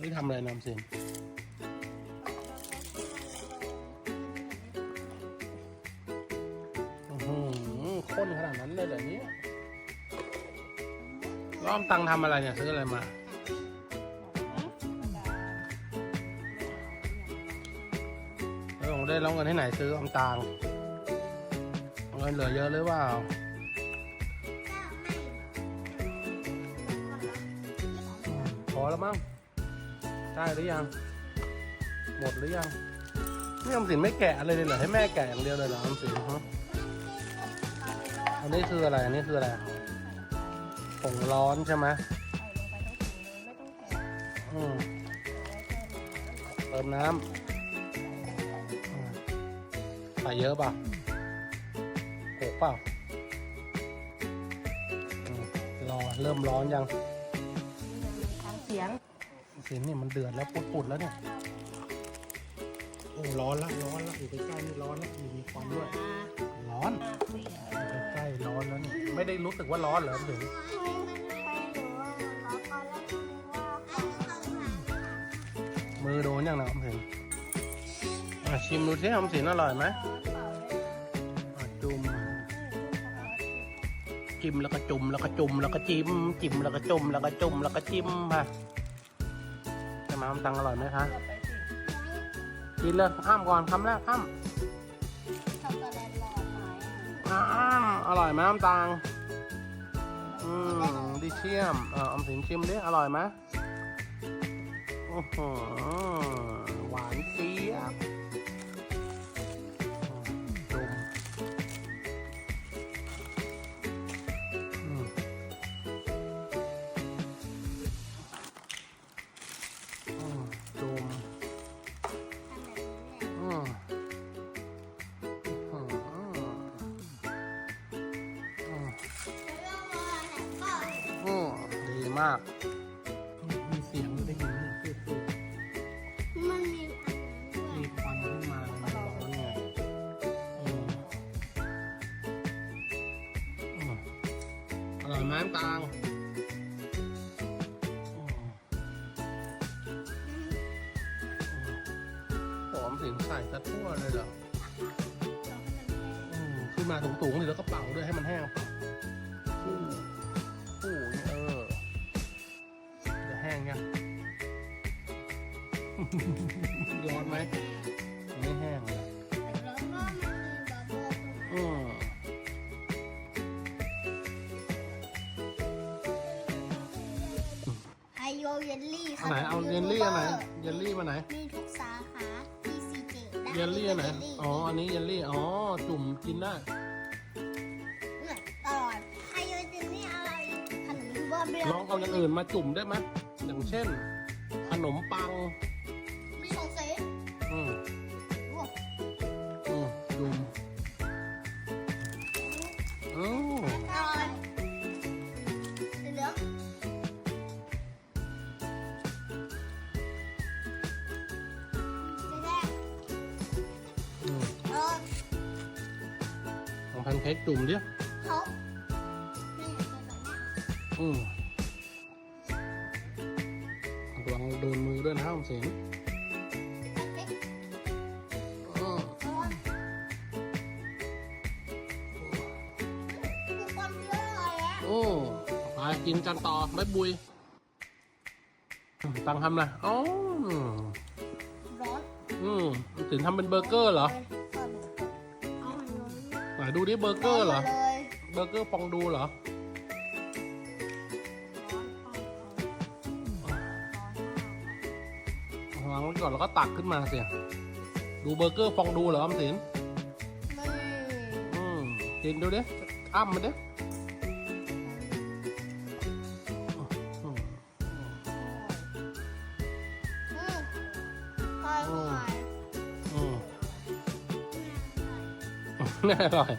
นี่ทำอะไรน้ำสินอื้อหือข้นขนาดนั้นเลยเหรอเนี่ยล้อมตังทำอะไรเนี่ยซื้ออะไรมาแล้วผมได้ร้องเงินให้ไหนซื้ออมตางเงินเหลือเยอะหรือเปล่าพอแล้วมั้ง ได้หรือยัง หมดหรือยังนี่อมสินไม่แกะอะไรเลยเหรอให้แม่แกะอย่างเดียวเลยเหรออมสินฮะอันนี้คืออะไรอันนี้คืออะไรผงร้อนใช่ไหมใส่ลงไปทั้งถุงเลยไม่ต้องแกะอืมเติมน้ำใส่เยอะป่ะหกเปล่ารอเริ่มร้อนยังำทางเสียง สินนี่มันเดือดแล้วปุดๆแล้วเนี่ยโอ้ร้อนละร้อนละอยู่ใกล้ๆนี่ร้อนละมีมีควันด้วย ร้อนอยู่ใกล้ๆร้อนแล้วนี่ไม่ได้รู้สึกว่าร้อนเหรอถึงมือโดนยังนะอมสินอะชิมดูสิอมสินอร่อยไหมจุ่มจิ้มแล้วก็จุ่มแล้วก็จุ่มแล้วก็จิ้มจิ้มแล้วก็จุ่มแล้วก็จุ่มแล้วก็จิ้มค่ะจะมา้ำตังอร่อยไหมคะกินเลยอ้ามก่อนคำแรกอ้ามช็อกโกแลตหลอดไหมอ้ามอร่อยไหมอ้าตังอืมดิเชียมเอออมสินชิมดิอร่อยไหมโอ้โหหวานเจี๊ยบ มาก มีเสียงได้ยินเนี่ยคือคือมันมีมีควันขึ้นมามันร้อนไงอืมอืมอร่อยไหมน้ำตาลอืมหอมสิงใส่ซะทั่วเลยเหรออืมขึ้นมาสูงๆเลยแล้วก็เป่าด้วยให้มันแห้ง ร้อนไหมไม่แห้งเลยแล้วก็มันมีบับเบิ้ลอืมไฮโยเยลลี่อันไหนเอาเยลลี่อันไหนเยลลี่มาไหน มีทุกสาขาที่ซีเจได้เยลลี่อันไหน อ๋อ อันนี้เยลลี่ อ๋อ จุ่มกินได้ เนี่ยตลอดไฮโยเยลลี่อะไรขนมบับเบิ้ลลองเอาอย่างอื่นมาจุ่มได้ไหม อย่างเช่น ขนมปัง อืมอร่อยสีเหลืองสีแดงอืมเออของแพนเค้กจุ่มดิเขานี่เป็นแบบนี้อืมระวังโดนมือด้วยนะผมเสียง ไปกินกันต่อไม่บุย ตังทำอะไรอ๋อร้อนอืมถึงทำเป็นเบอร์เกอร์เหรอเอามันลงไหนดูดิเบอร์เกอร์เหรอเลยเบอร์เกอร์ฟองดูเหรอ วางไว้ก่อนแล้วก็ตักขึ้นมาเสียดูเบอร์เกอร์ฟองดูเหรอออมสิน นี่อืมกินดูดิอ้ำมันดิ อร่อย อืมแน่อร่อย